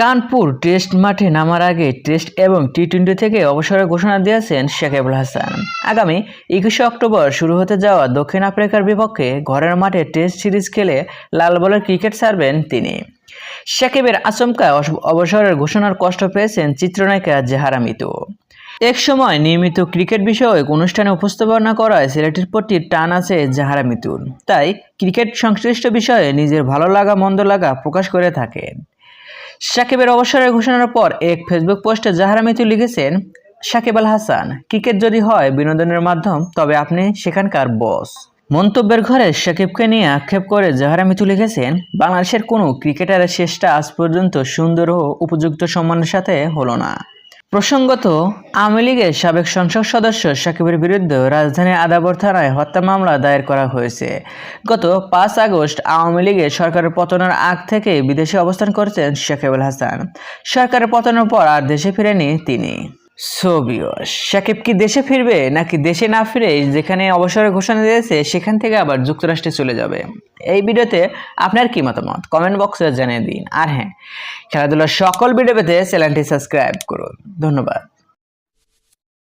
Kanpur test মাঠে নামার আগে টেস্ট এবং টি টোয়েন্টি থেকে অবসরের ঘোষণা দিয়েছেন শেখেবুল হাসান। আগামী একুশে অক্টোবর শুরু হতে যাওয়া দক্ষিণ আফ্রিকার বিপক্ষে ঘরের মাঠে টেস্ট সিরিজ খেলে লাল বলের ক্রিকেট ছাড়বেন তিনি। সাকিবের আচমকা অবসরের ঘোষণার কষ্ট পেয়েছেন চিত্রনায়িকা জেহারা মিতু। এক সময় নিয়মিত ক্রিকেট বিষয়ক অনুষ্ঠানে উপস্থাপনা করায় সিলেটের প্রতি টান আছে জাহারা মিতুর। তাই ক্রিকেট সংশ্লিষ্ট বিষয়ে নিজের ভালো লাগা, মন্দ লাগা প্রকাশ করে থাকেন। সাকিবের অবসরের ঘোষণার পর এক ফেসবুক পোস্টে জাহারা মিতু লিখেছেন, সাকিব আল হাসান, ক্রিকেট যদি হয় বিনোদনের মাধ্যম, তবে আপনি সেখানকার বস। মন্তব্যের ঘরে সাকিবকে নিয়ে আক্ষেপ করে জাহারা মিতু লিখেছেন, বাংলাদেশের কোনো ক্রিকেটারের শেষটা আজ পর্যন্ত সুন্দর ও উপযুক্ত সম্মানের সাথে হলো না। প্রসঙ্গত, আওয়ামী লীগের সাবেক সংসদ সদস্য সাকিবের বিরুদ্ধে রাজধানীর আদাবর থানায় হত্যা মামলা দায়ের করা হয়েছে। গত পাঁচ আগস্ট আওয়ামী লীগের সরকারের পতনের আগ থেকে বিদেশে অবস্থান করছেন সাকিবুল হাসান। সরকারের পতনের পর আর দেশে ফিরেনি তিনি। সোবিও সাকিব কি দেশে ফিরবে নাকি দেশে না ফিরে যেখানে অবসরের ঘোষণা দিয়েছে সেখান থেকে আবার যুক্তরাষ্ট্রে চলে যাবে? এই ভিডিওতে আপনার কি মতামত? কমেন্ট বক্সে জানিয়ে দিন। আর হ্যাঁ খেলাধুলার সকল ভিডিও পেতে চ্যানেলটি সাবস্ক্রাইব করুন। ধন্যবাদ।